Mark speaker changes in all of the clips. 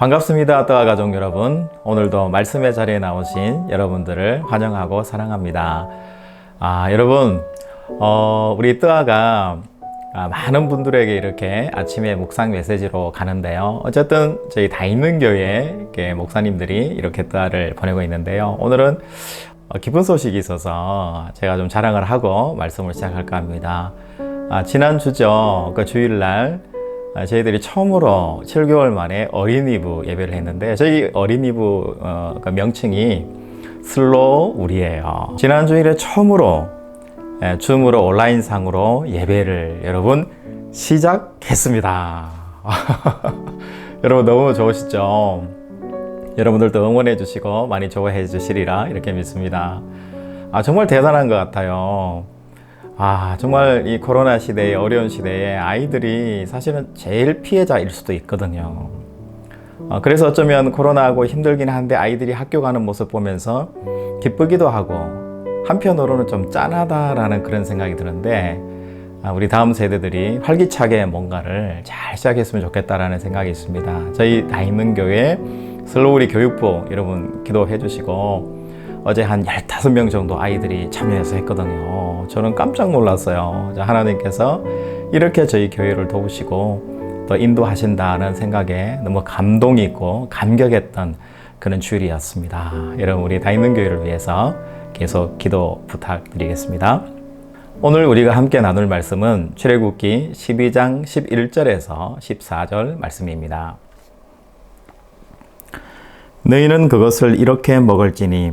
Speaker 1: 반갑습니다. 떠아 가족 여러분. 오늘도 말씀의 자리에 나오신 여러분들을 환영하고 사랑합니다. 아, 여러분, 어, 우리 뜨아가 아, 많은 분들에게 이렇게 아침에 묵상 메시지로 가는데요. 어쨌든 저희 다 있는 교회 목사님들이 이렇게 뜨아를 보내고 있는데요. 오늘은 어, 기쁜 소식이 있어서 제가 좀 자랑을 하고 말씀을 시작할까 합니다. 아, 지난 주죠. 그 주일날 아, 저희들이 처음으로 7개월 만에 어린이부 예배를 했는데 저희 어린이부 어, 그 명칭이 슬로우 우리예요. 지난 주일에 처음으로 예, 줌으로 온라인 상으로 예배를 여러분 시작했습니다. 여러분 너무 좋으시죠? 여러분들도 응원해 주시고 많이 좋아해 주시리라 이렇게 믿습니다. 아 정말 대단한 것 같아요. 아 정말 이 코로나 시대에 어려운 시대에 아이들이 사실은 제일 피해자일 수도 있거든요. 어, 그래서 어쩌면 코로나하고 힘들긴 한데 아이들이 학교 가는 모습 보면서 기쁘기도 하고 한편으로는 좀 짠하다라는 그런 생각이 드는데 아, 우리 다음 세대들이 활기차게 뭔가를 잘 시작했으면 좋겠다라는 생각이 있습니다. 저희 다있는 교회 슬로우리 교육부 여러분 기도해 주시고 어제 한 15명 정도 아이들이 참여해서 했거든요. 저는 깜짝 놀랐어요. 하나님께서 이렇게 저희 교회를 도우시고 또 인도하신다는 생각에 너무 감동이 있고 감격했던 그런 주일이었습니다. 여러분 우리 다 있는 교회를 위해서 계속 기도 부탁드리겠습니다. 오늘 우리가 함께 나눌 말씀은 출애굽기 12장 11절에서 14절 말씀입니다. 너희는 그것을 이렇게 먹을지니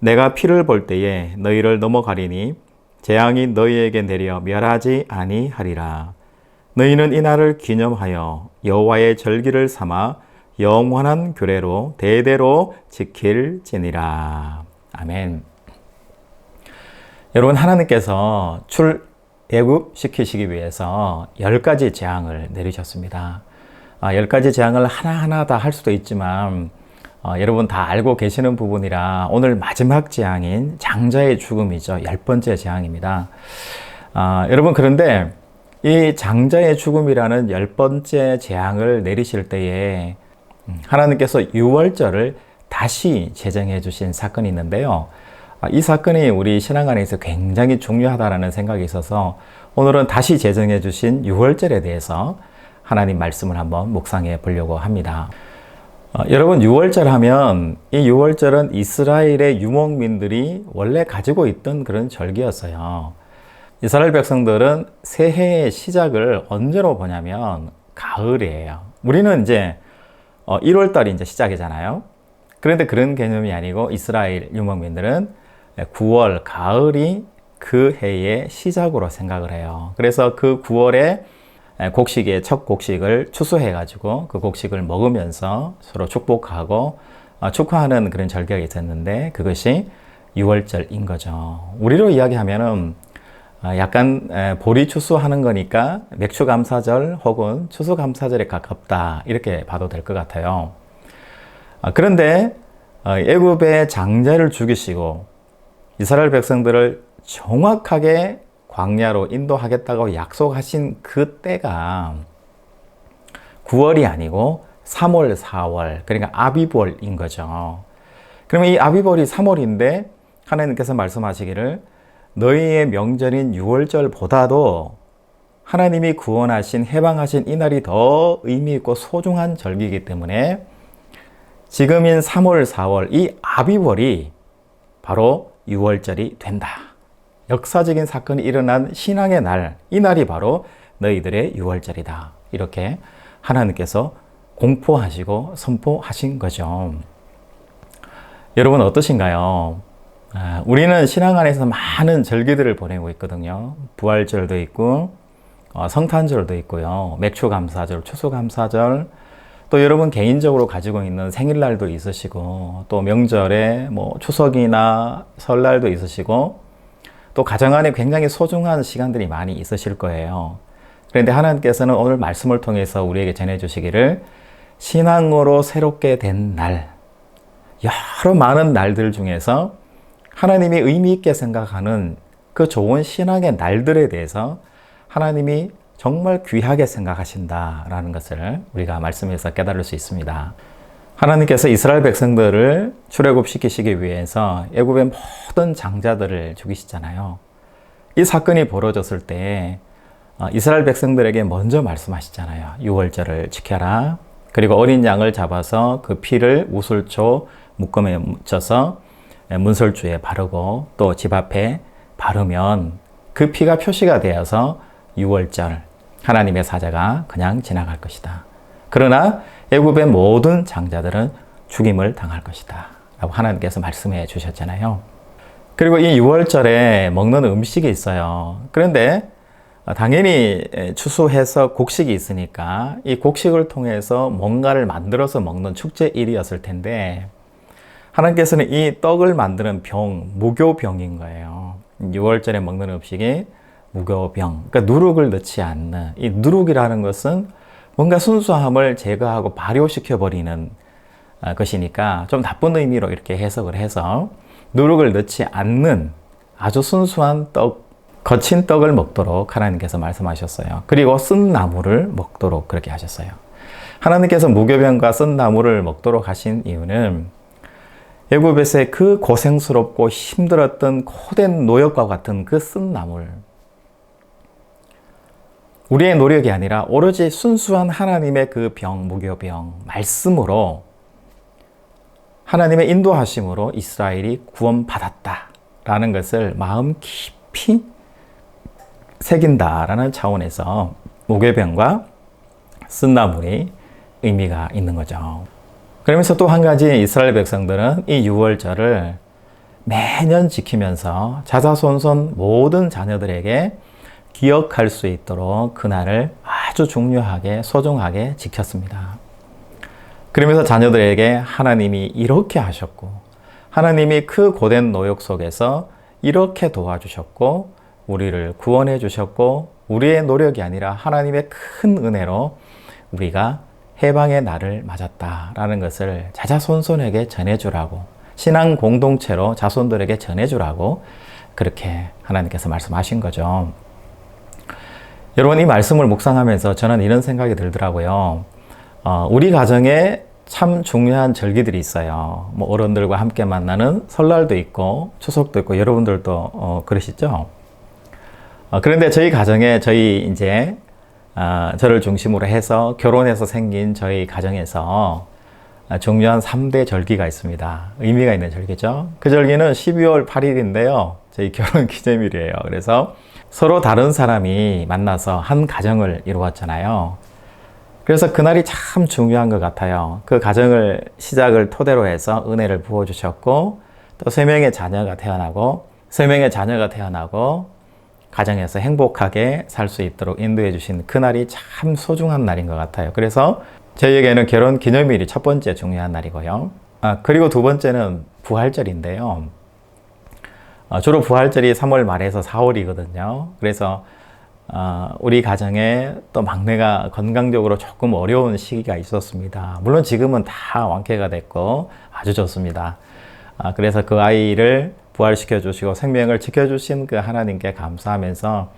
Speaker 1: 내가 피를 볼 때에 너희를 넘어가리니 재앙이 너희에게 내려 멸하지 아니하리라. 너희는 이 날을 기념하여 여호와의 절기를 삼아 영원한 규례로 대대로 지킬지니라. 아멘. 여러분 하나님께서 출애굽 시키시기 위해서 열 가지 재앙을 내리셨습니다. 아, 열 가지 재앙을 하나하나 다 할 수도 있지만 어, 여러분 다 알고 계시는 부분이라 오늘 마지막 재앙인 장자의 죽음이죠. 열 번째 재앙입니다. 아, 여러분 그런데 이 장자의 죽음이라는 열 번째 재앙을 내리실 때에 음, 하나님께서 유월절을 다시 제정해 주신 사건이 있는데요. 아, 이 사건이 우리 신앙 안에서 굉장히 중요하다는 생각이 있어서 오늘은 다시 제정해 주신 6월절에 대해서 하나님 말씀을 한번 묵상해 보려고 합니다. 어, 여러분 6월절 하면 이 6월절은 이스라엘의 유목민들이 원래 가지고 있던 그런 절기였어요. 이스라엘 백성들은 새해의 시작을 언제로 보냐면 가을이에요. 우리는 이제 1월 어, 달이 이제 시작이잖아요. 그런데 그런 개념이 아니고 이스라엘 유목민들은 9월 가을이 그 해의 시작으로 생각을 해요. 그래서 그 9월에 곡식의 첫 곡식을 추수해 가지고 그 곡식을 먹으면서 서로 축복하고 어, 축하하는 그런 절기가 있었는데 그것이 6월절인 거죠. 우리로 이야기하면은 어, 약간 보리 추수하는 거니까 맥추감사절 혹은 추수 감사절에 가깝다 이렇게 봐도 될 것 같아요. 아, 그런데 어, 애굽의 장자를 죽이시고 이스라엘 백성들을 정확하게 광야로 인도하겠다고 약속하신 그 때가 9월이 아니고 3월, 4월, 그러니까 아비벌인 거죠. 그러면 이 아비벌이 3월인데 하나님께서 말씀하시기를 너희의 명절인 6월절보다도 하나님이 구원하신 해방하신 이 날이 더 의미 있고 소중한 절기이기 때문에 지금인 3월, 4월 이 아비월이 바로 6월절이 된다. 역사적인 사건이 일어난 신앙의 날, 이 날이 바로 너희들의 6월절이다. 이렇게 하나님께서 공포하시고 선포하신 거죠. 여러분 어떠신가요? 아, 우리는 신앙 안에서 많은 절기들을 보내고 있거든요. 부활절도 있고, 어, 성탄절도 있고요. 맥추감사절, 추수감사절, 또 여러분 개인적으로 가지고 있는 생일날도 있으시고 또 명절에 뭐 추석이나 설날도 있으시고 또 가정 안에 굉장히 소중한 시간들이 많이 있으실 거예요. 그런데 하나님께서는 오늘 말씀을 통해서 우리에게 전해주시기를 신앙으로 새롭게 된 날, 여러 많은 날들 중에서 하나님이 의미 있게 생각하는 그 좋은 신앙의 날들에 대해서 하나님이 정말 귀하게 생각하신다라는 것을 우리가 말씀에서 깨달을 수 있습니다. 하나님께서 이스라엘 백성들을 출애굽시키시기 위해서 애굽의 모든 장자들을 죽이시잖아요. 이 사건이 벌어졌을 때 어, 이스라엘 백성들에게 먼저 말씀하시잖아요. 6월절을 지켜라. 그리고 어린 양을 잡아서 그 피를 우슬초 묶음에 묻혀서 문설주에 바르고 또 집 앞에 바르면 그 피가 표시가 되어서 6월절 하나님의 사자가 그냥 지나갈 것이다. 그러나 애굽의 모든 장자들은 죽임을 당할 것이다. 라고 하나님께서 말씀해 주셨잖아요. 그리고 이 6월절에 먹는 음식이 있어요. 그런데 당연히 추수해서 곡식이 있으니까 이 곡식을 통해서 뭔가를 만들어서 먹는 축제일이었을 텐데 하나님께서는 이 떡을 만드는 병, 무교병인 거예요. 6월절에 먹는 음식이 무교병, 그러니까 누룩을 넣지 않는 이 누룩이라는 것은 뭔가 순수함을 제거하고 발효시켜 버리는 아, 것이니까 좀 나쁜 의미로 이렇게 해석을 해서 누룩을 넣지 않는 아주 순수한 떡, 거친 떡을 먹도록 하나님께서 말씀하셨어요. 그리고 쓴 나무를 먹도록 그렇게 하셨어요. 하나님께서 무교병과 쓴 나무를 먹도록 하신 이유는 애굽에서의 그 고생스럽고 힘들었던 고된 노역과 같은 그 쓴 나물 우리의 노력이 아니라 오로지 순수한 하나님의 그 병, 무교병, 말씀으로 하나님의 인도하심으로 이스라엘이 구원받았다라는 것을 마음 깊이 새긴다라는 차원에서 무교병과 쓴나물이 의미가 있는 거죠. 그러면서 또 한 가지 이스라엘 백성들은 이 6월절을 매년 지키면서 자자손손 모든 자녀들에게 기억할 수 있도록 그날을 아주 중요하게 소중하게 지켰습니다. 그러면서 자녀들에게 하나님이 이렇게 하셨고 하나님이 그 고된 노역 속에서 이렇게 도와주셨고 우리를 구원해 주셨고 우리의 노력이 아니라 하나님의 큰 은혜로 우리가 해방의 날을 맞았다라는 것을 자자손손에게 전해주라고 신앙 공동체로 자손들에게 전해주라고 그렇게 하나님께서 말씀하신 거죠. 여러분 이 말씀을 묵상하면서 저는 이런 생각이 들더라고요. 어, 우리 가정에 참 중요한 절기들이 있어요. 뭐 어른들과 함께 만나는 설날도 있고 추석도 있고 여러분들도 어, 그러시죠? 어, 그런데 저희 가정에 저희 이제 어, 저를 중심으로 해서 결혼해서 생긴 저희 가정에서 중요한 3대 절기가 있습니다. 의미가 있는 절기죠. 그 절기는 12월 8일인데요. 저희 결혼 기념일이에요. 그래서 서로 다른 사람이 만나서 한 가정을 이루었잖아요. 그래서 그날이 참 중요한 것 같아요. 그 가정을 시작을 토대로 해서 은혜를 부어주셨고, 또 세 명의 자녀가 태어나고, 세 명의 자녀가 태어나고, 가정에서 행복하게 살 수 있도록 인도해 주신 그날이 참 소중한 날인 것 같아요. 그래서 저희에게는 결혼 기념일이 첫 번째 중요한 날이고요. 아, 그리고 두 번째는 부활절인데요. 어, 주로 부활절이 3월 말에서 4월이거든요. 그래서 어, 우리 가정에 또 막내가 건강적으로 조금 어려운 시기가 있었습니다. 물론 지금은 다 완쾌가 됐고 아주 좋습니다. 아, 그래서 그 아이를 부활시켜 주시고 생명을 지켜 주신 그 하나님께 감사하면서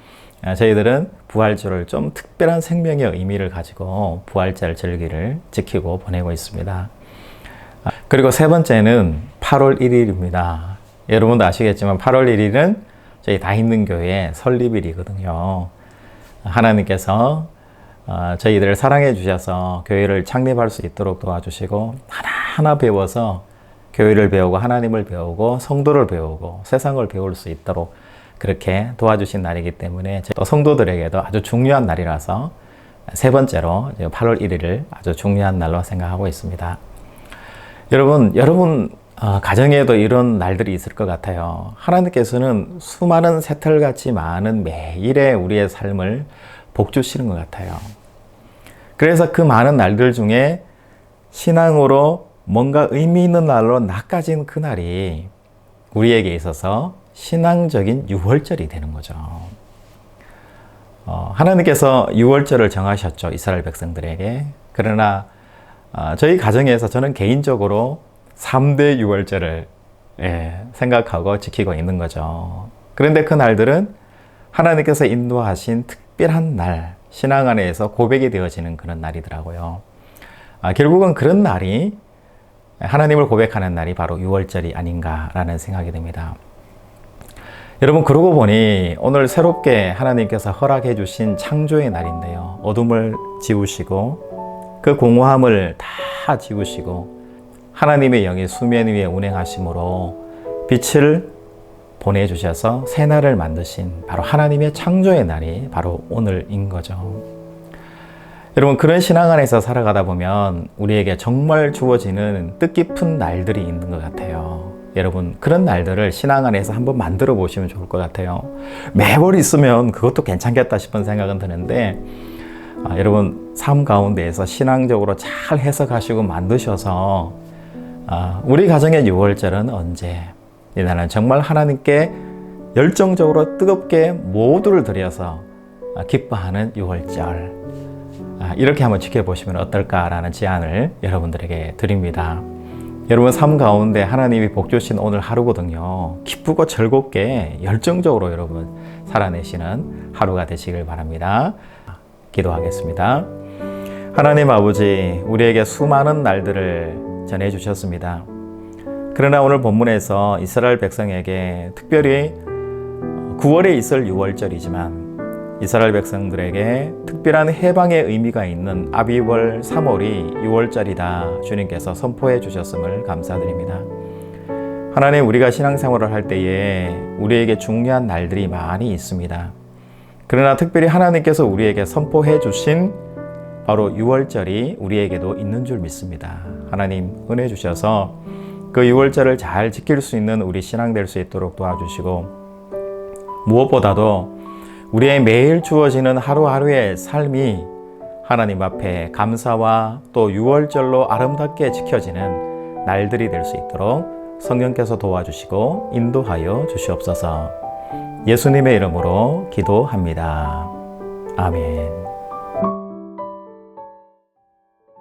Speaker 1: 아, 저희들은 부활절을 좀 특별한 생명의 의미를 가지고 부활절 절기를 지키고 보내고 있습니다. 아, 그리고 세 번째는 8월 1일입니다. 여러분도 아시겠지만 8월 1일은 저희 다 있는 교회 설립일이거든요. 하나님께서 어, 저희들을 사랑해 주셔서 교회를 창립할 수 있도록 도와주시고 하나하나 배워서 교회를 배우고 하나님을 배우고 성도를 배우고 세상을 배울 수 있도록 그렇게 도와주신 날이기 때문에 또 성도들에게도 아주 중요한 날이라서 세 번째로 8월 1일을 아주 중요한 날로 생각하고 있습니다. 여러분, 여러분 어, 가정에도 이런 날들이 있을 것 같아요. 하나님께서는 수많은 새털같이 많은 매일의 우리의 삶을 복주시는 것 같아요. 그래서 그 많은 날들 중에 신앙으로 뭔가 의미 있는 날로 낚아진 그날이 우리에게 있어서 신앙적인 유월절이 되는 거죠. 어, 하나님께서 유월절을 정하셨죠. 이스라엘 백성들에게. 그러나 어, 저희 가정에서 저는 개인적으로 3대 유월절을 예, 생각하고 지키고 있는 거죠. 그런데 그 날들은 하나님께서 인도하신 특별한 날, 신앙 안에서 고백이 되어지는 그런 날이더라고요. 아, 결국은 그런 날이 하나님을 고백하는 날이 바로 6월절이 아닌가라는 생각이 듭니다. 여러분 그러고 보니 오늘 새롭게 하나님께서 허락해 주신 창조의 날인데요. 어둠을 지우시고 그 공허함을 다 지우시고 하나님의 영이 수면 위에 운행하심으로 빛을 보내주셔서 새 날을 만드신 바로 하나님의 창조의 날이 바로 오늘인 거죠. 여러분, 그런 신앙 안에서 살아가다 보면 우리에게 정말 주어지는 뜻깊은 날들이 있는 것 같아요. 여러분, 그런 날들을 신앙 안에서 한번 만들어 보시면 좋을 것 같아요. 매월 있으면 그것도 괜찮겠다 싶은 생각은 드는데, 아, 여러분, 삶 가운데에서 신앙적으로 잘 해석하시고 만드셔서, 아, 우리 가정의 6월절은 언제, 이날은 정말 하나님께 열정적으로 뜨겁게 모두를 들여서 기뻐하는 6월절. 아, 이렇게 한번 지켜보시면 어떨까라는 제안을 여러분들에게 드립니다. 여러분 삶 가운데 하나님이 복 주신 오늘 하루거든요. 기쁘고 즐겁게 열정적으로 여러분 살아내시는 하루가 되시길 바랍니다. 기도하겠습니다. 하나님 아버지, 우리에게 수많은 날들을 전해 주셨습니다. 그러나 오늘 본문에서 이스라엘 백성에게 특별히 9월에 있을 6월절이지만 이스라엘 백성들에게 특별한 해방의 의미가 있는 아비월 3월이 6월절이다 주님께서 선포해 주셨음을 감사드립니다. 하나님 우리가 신앙생활을 할 때에 우리에게 중요한 날들이 많이 있습니다. 그러나 특별히 하나님께서 우리에게 선포해 주신 바로 6월절이 우리에게도 있는 줄 믿습니다. 하나님 은혜 주셔서 그 6월절을 잘 지킬 수 있는 우리 신앙 될 수 있도록 도와주시고 무엇보다도 우리의 매일 주어지는 하루하루의 삶이 하나님 앞에 감사와 또 6월절로 아름답게 지켜지는 날들이 될 수 있도록 성령께서 도와주시고 인도하여 주시옵소서 예수님의 이름으로 기도합니다. 아멘.